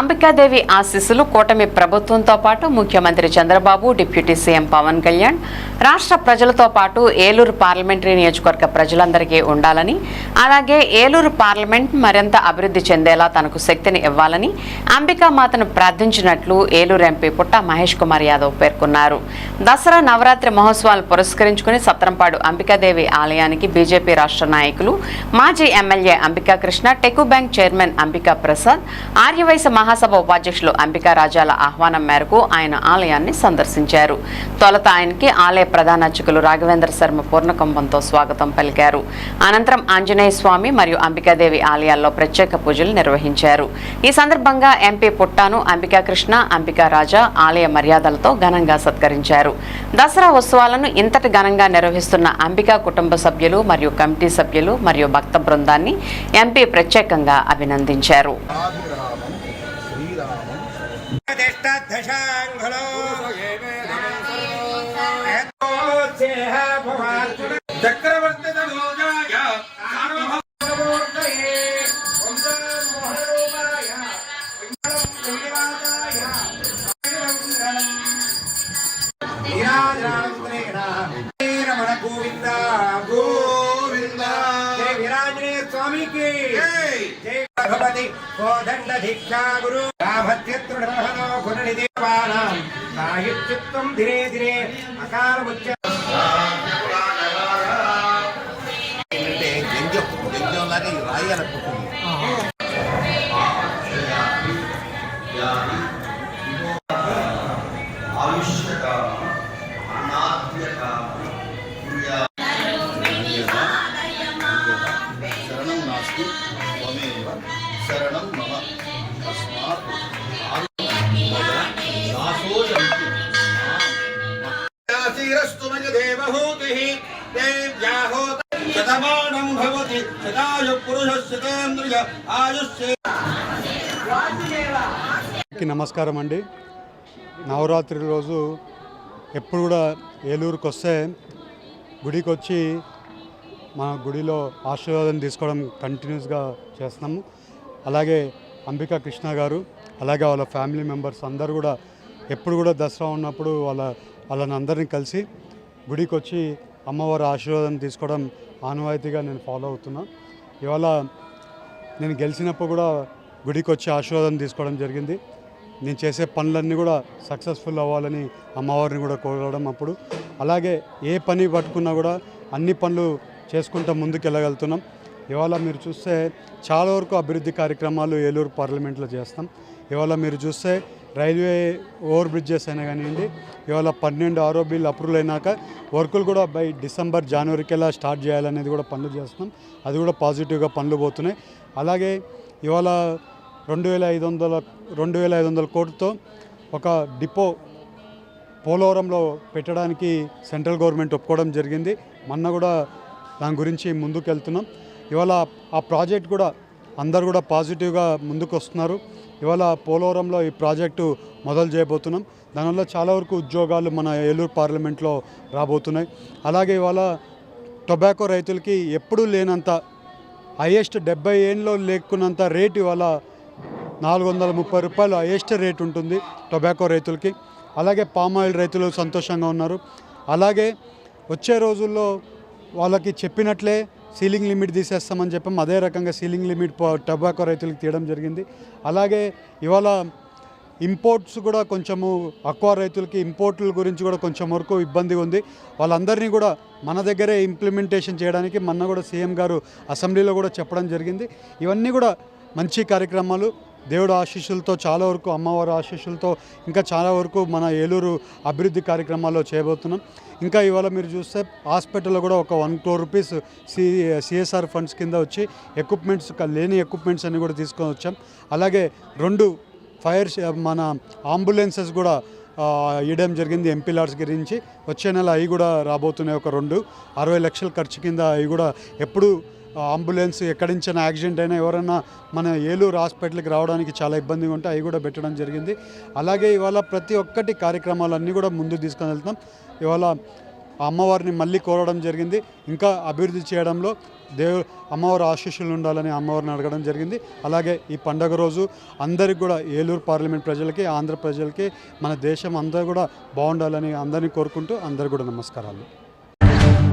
అంబికాదేవి ఆశీస్సులు కూటమి ప్రభుత్వంతో పాటు ముఖ్యమంత్రి చంద్రబాబు డిప్యూటీ సీఎం పవన్ కళ్యాణ్ రాష్ట్ర ప్రజలతో పాటు ఏలూరు పార్లమెంటరీ నియోజకవర్గ ప్రజలందరికీ ఉండాలని అలాగే ఏలూరు పార్లమెంట్ మరింత అభివృద్ధి చెందేలా తనకు శక్తిని ఇవ్వాలని అంబికామాతను ప్రార్థించినట్లు ఏలూరు ఎంపీ పుట్ట మహేష్ కుమార్ యాదవ్ పేర్కొన్నారు. దసరా నవరాత్రి మహోత్సవాలు పురస్కరించుకుని సత్రంపాడు అంబికాదేవి ఆలయానికి బీజేపీ రాష్ట్ర నాయకులు మాజీ ఎమ్మెల్యే అంబికా కృష్ణ టెకు బ్యాంక్ చైర్మన్ అంబికా ప్రసాద్ ఆర్యవైశ్య మహాసభ ఉపాధ్యక్షులు అంబికా రాజాల ఆహ్వానం మేరకు ఆయన ఆలయాన్ని సందర్శించారు. తొలత ఆయనకి ఆలయ ప్రధాన అర్చకులు రాఘవేంద్ర శర్మ పూర్ణకుంభంతో స్వాగతం పలికారు. అనంతరం ఆంజనేయ స్వామి మరియు అంబికాదేవి ఆలయాల్లో ప్రత్యేక పూజలు నిర్వహించారు. ఈ సందర్భంగా ఎంపీ పుట్టాను అంబికా కృష్ణ అంబికా రాజా ఆలయ మర్యాదలతో ఘనంగా సత్కరించారు. దసరా ఉత్సవాలను ఇంతటి ఘనంగా నిర్వహిస్తున్న అంబికా కుటుంబ సభ్యులు మరియు కమిటీ సభ్యులు మరియు భక్త బృందాన్ని ఎంపీ ప్రత్యేకంగా అభినందించారు. चक्रवर्तितनोजाय सार्वभौमूर्तये वंशमोहरूपाय श्रीनिवासाय वीराजरामण गोविंदा गोविंदा जय विराजने स्वामी की। जय రఘుపతి కోదండ దీక్షా గురు రాభత్యత్రుడర్హనో గుణని దేవానాం సాహిత్యత్వం ధిరే ధిరే అకాలముచ్చ ఏంటంటే గంజం గంజం లాగా ఈ రాయి శరణం మమ. తస్మాత్ శ్రీరస్తు మయ దేవహూతి దేవ్యాహోత శతమానం భవతి శతాయు పురుష శతేంద్రియ ఆయుష్య. కి నమస్కారం అండి. నవరాత్రి రోజు ఎప్పుడు కూడా ఏలూరుకి వస్తే గుడికి వచ్చి మా గుడిలో ఆశీర్వాదం తీసుకోవడం కంటిన్యూస్గా చేస్తున్నాము. అలాగే అంబికా కృష్ణ గారు అలాగే వాళ్ళ ఫ్యామిలీ మెంబర్స్ అందరూ కూడా ఎప్పుడు కూడా దసరా ఉన్నప్పుడు వాళ్ళ వాళ్ళని అందరినీ కలిసి గుడికి వచ్చి అమ్మవారి ఆశీర్వాదం తీసుకోవడం ఆనవాయితీగా నేను ఫాలో అవుతున్నా. ఇవాళ నేను గెలిచినప్పుడు కూడా గుడికి వచ్చి ఆశీర్వాదం తీసుకోవడం జరిగింది. నేను చేసే పనులన్నీ కూడా సక్సెస్ఫుల్ అవ్వాలని అమ్మవారిని కూడా కోరడం అప్పుడు. అలాగే ఏ పని పట్టుకున్నా కూడా అన్ని పనులు చేసుకుంటూ ముందుకు వెళ్ళగలుగుతున్నాం ఇవాళ మీరు చూస్తే చాలా వరకు అభివృద్ధి కార్యక్రమాలు ఏలూరు పార్లమెంట్లో చేస్తాం. ఇవాళ మీరు చూస్తే రైల్వే ఓవర్ బ్రిడ్జెస్ అయినా కానివ్వండి ఇవాళ పన్నెండు ఆరో బిల్ అప్రూవల్ అయినాక వర్కులు కూడా బై డిసెంబర్ జనవరికెలా స్టార్ట్ చేయాలనేది కూడా పనులు చేస్తున్నాం. అది కూడా పాజిటివ్గా పనులు పోతున్నాయి. అలాగే ఇవాళ రెండు వేల ఐదు వందల రెండు వేల ఐదు వందల కోట్లతో ఒక డిపో పోలవరంలో పెట్టడానికి సెంట్రల్ గవర్నమెంట్ ఒప్పుకోవడం జరిగింది. మొన్న కూడా దాని గురించి ముందుకు వెళ్తున్నాం ఇవాళ ఆ ప్రాజెక్ట్ కూడా అందరు కూడా పాజిటివ్గా ముందుకు వస్తున్నారు ఇవాళ పోలవరంలో ఈ ప్రాజెక్టు మొదలు చేయబోతున్నాం. దానివల్ల చాలా వరకు ఉద్యోగాలు మన ఏలూరు పార్లమెంట్లో రాబోతున్నాయి. అలాగే ఇవాళ టొబాకో రైతులకి ఎప్పుడూ లేనంత హయ్యెస్ట్ డెబ్బై ఏళ్ళలో లేకున్నంత రేట్ ఇవాళ నాలుగు వందల ముప్పై రూపాయలు హయ్యెస్ట్ రేట్ ఉంటుంది టొబాకో రైతులకి. అలాగే పామ్ ఆయిల్ రైతులు సంతోషంగా ఉన్నారు. అలాగే వచ్చే రోజుల్లో వాళ్ళకి చెప్పినట్లే సీలింగ్ లిమిట్ తీసేస్తామని చెప్పాం అదే రకంగా సీలింగ్ లిమిట్ టొబాకో రైతులకు తీయడం జరిగింది. అలాగే ఇవాళ ఇంపోర్ట్స్ కూడా కొంచెము అక్వా రైతులకి ఇంపోర్ట్ల గురించి కూడా కొంచెం వరకు ఇబ్బంది ఉంది. వాళ్ళందరినీ కూడా మన దగ్గరే ఇంప్లిమెంటేషన్ చేయడానికి మొన్న కూడా సీఎం గారు అసెంబ్లీలో కూడా చెప్పడం జరిగింది. ఇవన్నీ కూడా మంచి కార్యక్రమాలు. దేవుడు ఆశీస్సులతో చాలా వరకు అమ్మవారి ఆశీస్సులతో ఇంకా చాలా వరకు మన ఏలూరు అభివృద్ధి కార్యక్రమాల్లో చేయబోతున్నాం. ఇంకా ఇవాళ మీరు చూస్తే హాస్పిటల్లో కూడా ఒక one crore rupees C CSR funds కింద వచ్చి ఎక్విప్మెంట్స్ లేని ఎక్విప్మెంట్స్ అన్ని కూడా తీసుకొని వచ్చాం. అలాగే రెండు ఫైర్ మన అంబులెన్సెస్ కూడా ఇవ్వడం జరిగింది ఎంపీ లాడ్స్ గురించి వచ్చే నెల అవి కూడా రాబోతున్నాయి ఒక రెండు. అరవై లక్షల ఖర్చు కింద అవి కూడా ఎప్పుడు అంబులెన్స్ ఎక్కడి నుంచి యాక్సిడెంట్ అయినా ఎవరైనా మన ఏలూరు హాస్పిటల్కి రావడానికి చాలా ఇబ్బందిగా ఉంటే అవి కూడా పెట్టడం జరిగింది. అలాగే ఇవాళ ప్రతి ఒక్కటి కార్యక్రమాలన్నీ కూడా ముందు తీసుకొని వెళ్తాం. ఇవాళ ఆ అమ్మవారిని మళ్ళీ కోరడం జరిగింది. ఇంకా అభివృద్ధి చేయడంలో దేవు అమ్మవారి ఆశీస్సులు ఉండాలని అమ్మవారిని అడగడం జరిగింది. అలాగే ఈ పండగ రోజు అందరికి కూడా ఏలూరు పార్లమెంట్ ప్రజలకి ఆంధ్ర ప్రజలకి మన దేశం అందరూ కూడా బాగుండాలని అందరినీ కోరుకుంటూ అందరికి కూడా నమస్కారాలు.